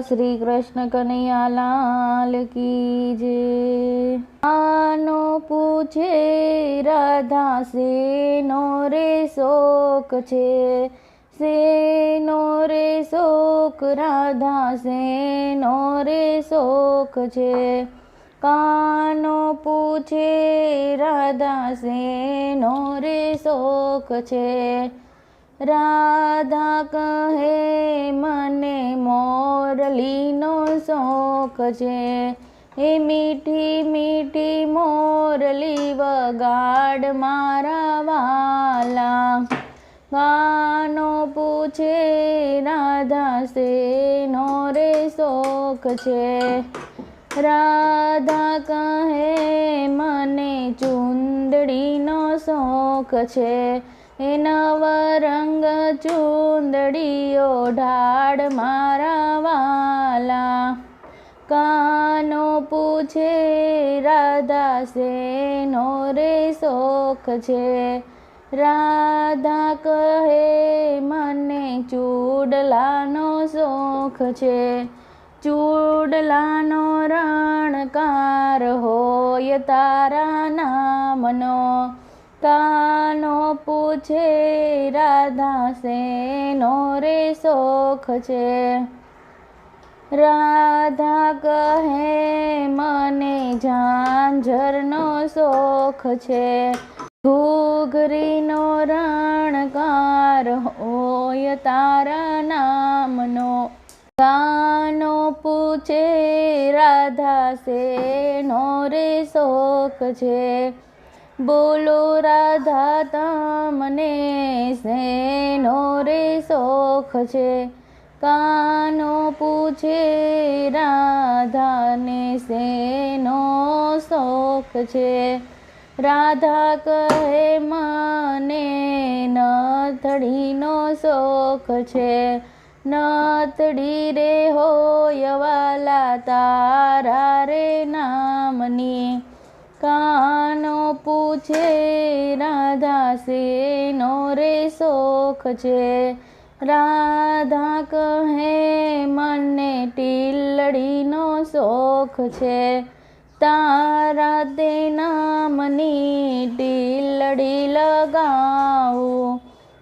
શ્રી કૃષ્ણ કનૈયા લાલ કી જે આનો પૂછે રાધા સેનો રે શોક છે? સેનો રે શોક રાધા સેનો રે શોક છે? કાનો પૂછે રાધા સેનો રે શોક છે? રાધા કહે, મને મોરલીનો શોખ છે. એ મીઠી મીઠી મોરલી વગાડ મારા વાલા. ગાનો પૂછે, રાધા શેનો રે શોખ છે? રાધા કહે, મને ચુંદડીનો શોખ છે. એ નવ રંગ ચુંદડીઓ ઢાળ મારા કાનો પૂછે રાધા શેનો રે શોખ છે. રાધા કહે, મને ચૂડલાનો શોખ છે. ચૂડલાનો રણકાર હોય તારા નામનો. કાનો પૂછે રાધા શેનો રે શોખ છે? રાધા કહે, મને ઝાંઝરનો શોખ છે. ઘૂઘરીનો રણકાર હોય તારા નામનો. કાનો પૂછે, રાધા, શેનો રે શોખ છે? બોલો રાધા, તમને શેનો રે શોખ છે? કાનો પૂછે રાધાને શેનો શોખ છે? રાધા કહે, મને નથડીનો શોખ છે. નથડી રે હોયવાલા તારા રે નામની. કાનો પૂછે રાધા શેનો રે શોખ છે? રાધા કહે, મને ટીલડીનો શોખ છે. તારા તે નામની ટીલડી લગાવું.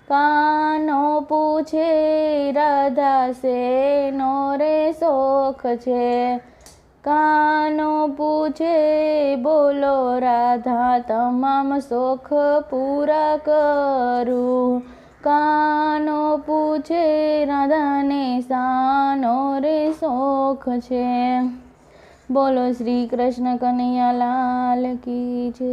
કાનો પૂછે, રાધા, શેનો રે શોખ છે? કાનો પૂછે, બોલો, રાધા, તમામ શોખ પૂરા કરું. પૂછે રાધાને સાનો રે શોખ છે. બોલો શ્રી કૃષ્ણ કનૈયા લાલ કી જય.